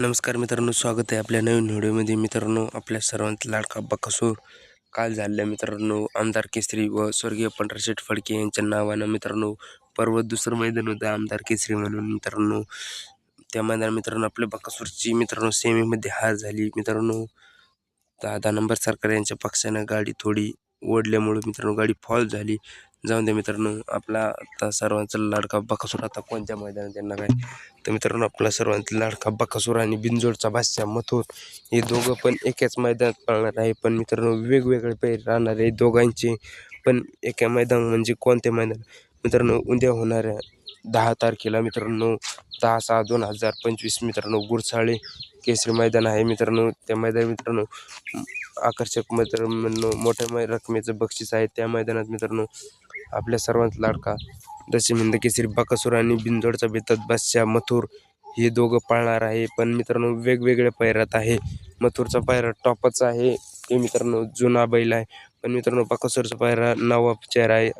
नमस्कार मित्रांनो स्वागत आहे आपल्या नवीन व्हिडिओमध्ये. मित्रांनो आपल्या सर्वांचा लाडका बकासूर काल झालेल्या मित्रांनो आमदार केसरी व स्वर्गीय पंढरशेठ फडके यांच्या नावानं मित्रांनो पर्वत दुसरं मैदान होतं. आमदार केसरी म्हणून मित्रांनो त्या मैदान मित्रांनो आपल्या बकासूरची मित्रांनो सेमीमध्ये हार झाली. मित्रांनो दहा नंबर सरकार यांच्या पक्षानं गाडी थोडी ओढल्यामुळे मित्रांनो गाडी फॉल झाली. जाऊन द्या मित्रांनो आपला आता सर्वांचा लाडका बकासूर आता कोणत्या मैदानात येणार आहे? तर मित्रांनो आपला सर्वांचा लाडका बकासूर आणि बिंजोडचा बादशाह मथुर हे दोघं पण एकाच मैदानात पळणार आहे. पण मित्रांनो वेगवेगळे पैर राहणार आहे दोघांचे पण एका मैदान म्हणजे कोणते मैदान? मित्रांनो उद्या होणाऱ्या दहा तारखेला मित्रांनो दहा सहा दोन हजार पंचवीस मित्रांनो गुरसाळे केसरी मैदान आहे मित्रांनो. त्या मैदान मित्रांनो आकर्षक मित्रांनो मोठ्या मै रकमेचं बक्षीस आहे. त्या मैदानात मित्रांनो आपल्या सर्वांत लाडका. दशमिंद केसरी बकासूर आणि बिंजोडचा बेतात बादशाह मथुर हे दोघं पाळणार आहे. पण मित्रांनो वेगवेगळ्या पैरात आहे. मथुरचा पायरा टॉपच आहे. हे मित्रांनो जुना बैल आहे. पण मित्रांनो बकासूरचा पायरा नवा चेहरा आहे.